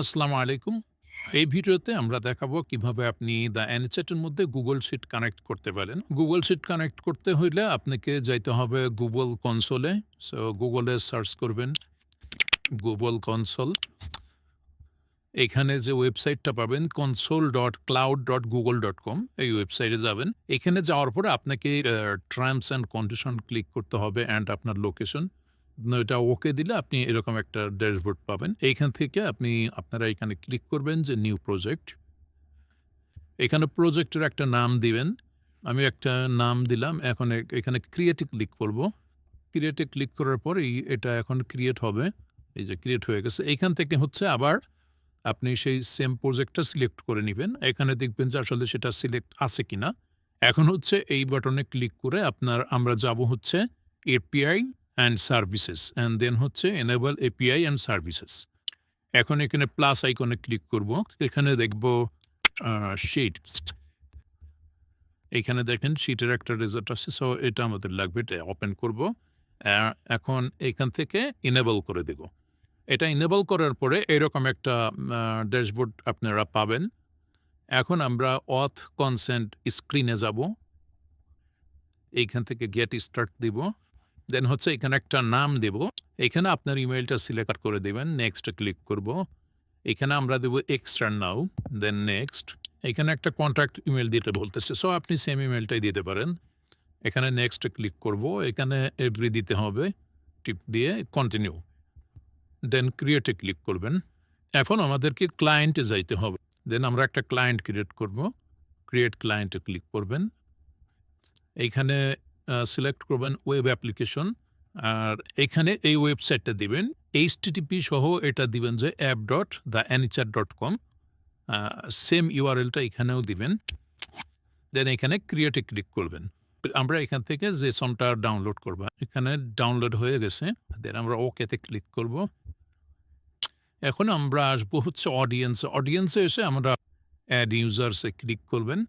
আসসালামু আলাইকুম। এই ভিডিওতে আমরা দেখাবো কীভাবে আপনি দ্য অ্যানিচেটের মধ্যে গুগল Sheet কানেক্ট করতে পারেন। গুগল Sheet কানেক্ট করতে হইলে আপনাকে যাইতে হবে গুগল কনসোলে। সো গুগলে সার্চ করবেন গুগল কনসোল। এখানে যে ওয়েবসাইটটা পাবেন console dot cloud dot Google dot com এই ওয়েবসাইটে যাবেন। এখানে যাওয়ার পরে আপনাকে টার্মস অ্যান্ড কন্ডিশন ক্লিক করতে হবে অ্যান্ড আপনার লোকেশন। এটা ওকে দিলে আপনি এরকম একটা ড্যাশবোর্ড পাবেন। এইখান থেকে আপনি, আপনারা এখানে ক্লিক করবেন যে নিউ প্রজেক্ট। এখানে প্রজেক্টের একটা নাম দিবেন। আমি একটা নাম দিলাম। এখন এখানে ক্রিয়েট ক্লিক করব। ক্রিয়েট ক্লিক করার পরেই এটা এখন ক্রিয়েট হবে। এই যে ক্রিয়েট হয়ে গেছে। এইখান থেকে হচ্ছে আবার আপনি সেই সেম প্রজেক্টটা সিলেক্ট করে নেবেন এখানে দেখবেন যে আসলে সেটা সিলেক্ট আছে কিনা। এখন হচ্ছে এই বাটনে ক্লিক করে আপনার, আমরা যাব হচ্ছে API and services and then হচ্ছে এনেবল এপিআই অ্যান্ড সার্ভিসেস। এখন এখানে প্লাস আইকনে ক্লিক করব। এখানে দেখব শিট। এইখানে দেখেন শিটের একটা রেজাল্ট আছে সো এটা আমাদের লাগবে। এটা ওপেন করব। এখন এখান থেকে এনেবল করে দেব। এটা এনেবল করার পরে এরকম একটা ড্যাশবোর্ড আপনারা পাবেন। এখন আমরা অথ কনসেন্ট স্ক্রিনে যাব। এইখান থেকে গেট স্টার্ট দিব। দেন হচ্ছে এখানে একটা নাম দেব। এখানে আপনার ইমেলটা সিলেক্ট করে দেবেন নেক্সট ক্লিক করব। এখানে আমরা দেব এক্সট্রা নাও। দেন নেক্সট। এখানে একটা কনট্যাক্ট ইমেল দিতে বলতেছে। সো আপনি সেম ইমেলটাই দিতে পারেন। এখানে নেক্সট ক্লিক করব। এখানে এভরি দিতে হবে। টিপ দিয়ে কন্টিনিউ। দেন ক্রিয়েটে ক্লিক করবেন। এখন আমাদেরকে ক্লায়েন্টে যাইতে হবে। দেন আমরা একটা ক্লায়েন্ট ক্রিয়েট করব। ক্রিয়েট ক্লায়েন্টে ক্লিক করবেন। এইখানে সিলেক্ট করবেন ওয়েব অ্যাপ্লিকেশন। আর এখানে এই ওয়েবসাইটটা দিবেন। এইচটিটিপি সহ এটা দিবেন যে অ্যাপ ডট দ্য অ্যানিচার ডট কম সেম ইউআরএলটা এখানেও দিবেন। দেন এখানে ক্রিয়েটে ক্লিক করবেন। আমরা এখান থেকে জেসনটা ডাউনলোড করব। এখানে ডাউনলোড হয়ে গেছে। দেন আমরা ওকেতে ক্লিক করব। এখন আমরা আসব হচ্ছে অডিয়েন্স। অডিয়েন্সে এসে আমরা অ্যাড ইউজার্স ক্লিক করবেন।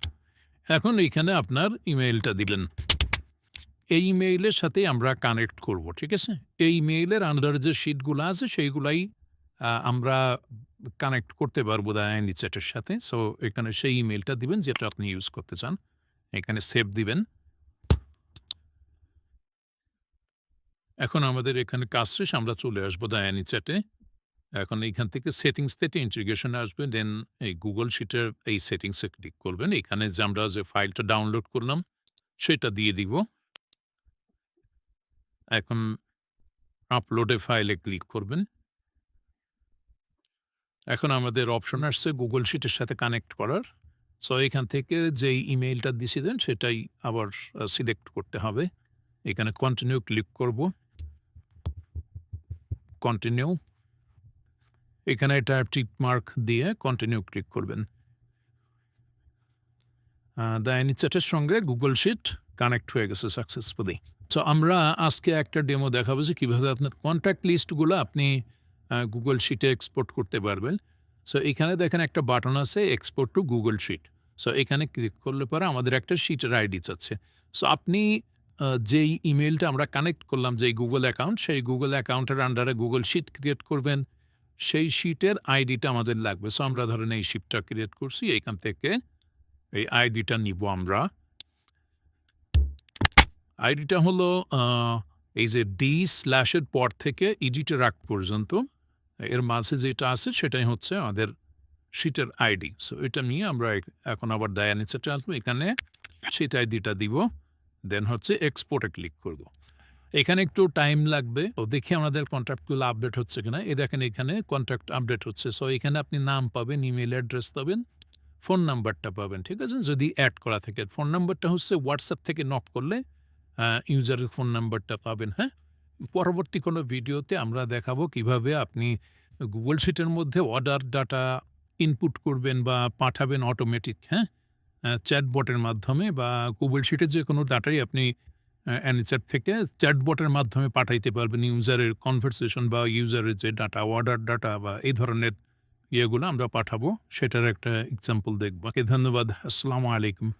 এখন এইখানে আপনার ইমেইলটা দিলেন। এই ইমেইলের সাথে আমরা কানেক্ট করব। ঠিক আছে? এই ইমেইলের আন্ডারে যে শিটগুলা আছে, সেইগুলাই আমরা কানেক্ট করতে পারব দ্য অ্যানিচেটের সাথে। সো এখানে সেই ইমেইলটা দিবেন যেটা আপনি ইউজ করতে চান। এখানে সেভ দিবেন। এখন আমাদের এখানে কাজ শেষ। আমরা চলে আসব দ্য অ্যানিচ্যাটে। এখন এইখান থেকে সেটিংস থেকে ইন্টিগ্রেশন আসবে। দেন এই গুগল শিটের এই সেটিংসে ক্লিক করবেন। এখানে যে আমরা যে ফাইলটা ডাউনলোড করলাম, সেটা দিয়ে দিব। এখন আপলোডে ফাইলে ক্লিক করবেন। এখন আমাদের অপশন আসছে গুগল শিটের সাথে কানেক্ট করার। সো এখান থেকে যেই ইমেইলটা দিছিলেন সেটাই আবার সিলেক্ট করতে হবে। এখানে কন্টিনিউ ক্লিক করব। কন্টিনিউ। এখানে এটা টিক মার্ক দিয়ে কন্টিনিউ ক্লিক করবেন। আ দ্য অ্যানিচ্যাটের সঙ্গে গুগল শিট কানেক্ট হয়ে গেছে সাকসেসফুলি। সো আমরা আজকে একটা ডেমো দেখাবো যে কীভাবে আপনার কন্ট্যাক্ট লিস্টগুলো আপনি গুগল শিটে এক্সপোর্ট করতে পারবেন। সো এখানে দেখেন একটা বাটন আছে export to Google sheet. So এখানে ক্লিক করলে পরে আমাদের একটা শিটের আইডি চাচ্ছে। সো আপনি যেই ইমেইলটা আমরা কানেক্ট করলাম, যেই গুগল অ্যাকাউন্ট সেই গুগল অ্যাকাউন্টের আন্ডারে গুগল শিট ক্রিয়েট করবেন। সেই শিটের আইডিটা আমাদের লাগবে। সো আমরা ধরেন এই শিটটা ক্রিয়েট করছি। এইখান থেকে এই আইডিটা নিব আমরা। আইডিটা হলো এই যে ডি স্ল্যাশ এর পর থেকে এডিট এর আগ পর্যন্ত এর মাঝে যেটা আছে সেটাই হচ্ছে আমাদের শিটের আইডি। সো এটা নিয়ে আমরা এখন আবার দ্য অ্যানিচ্যাটে আসব। এখানে শিট আইডিটা দিব। দেন হচ্ছে এক্সপোর্ট ক্লিক করব। এখানে একটু টাইম লাগবে। ও দেখি আমাদের কনট্যাক্টগুলো আপডেট হচ্ছে কিনা। এ দেখেন এখানে কনট্যাক্ট আপডেট হচ্ছে। সো এখানে আপনি নাম পাবেন, ইমেইল অ্যাড্রেস পাবেন, ফোন নাম্বারটা পাবেন। ঠিক আছে? যদি অ্যাড করা থাকে। ফোন নাম্বারটা হচ্ছে হোয়াটসঅ্যাপ থেকে নক করলে ইউজারের ফোন নাম্বারটা পাবেন। হ্যাঁ? পরবর্তী কোনো ভিডিওতে আমরা দেখাবো কীভাবে আপনি গুগল শিটের মধ্যে অর্ডার ডাটা ইনপুট করবেন বা পাঠাবেন অটোমেটিক। হ্যাঁ? চ্যাটবটের মাধ্যমে বা Google শিটের যেকোনো ডাটাই আপনি অ্যানিচ্যাট থেকে চ্যাটবটের মাধ্যমে পাঠাইতে পারবেন ইউজারের কনভারসেশন বা ইউজারের যে ডাটা, অর্ডার ডাটা বা এই ধরনের ইয়েগুলো আমরা পাঠাবো। সেটার একটা এক্সাম্পল দেখব। ধন্যবাদ। আসসালামু আলাইকুম।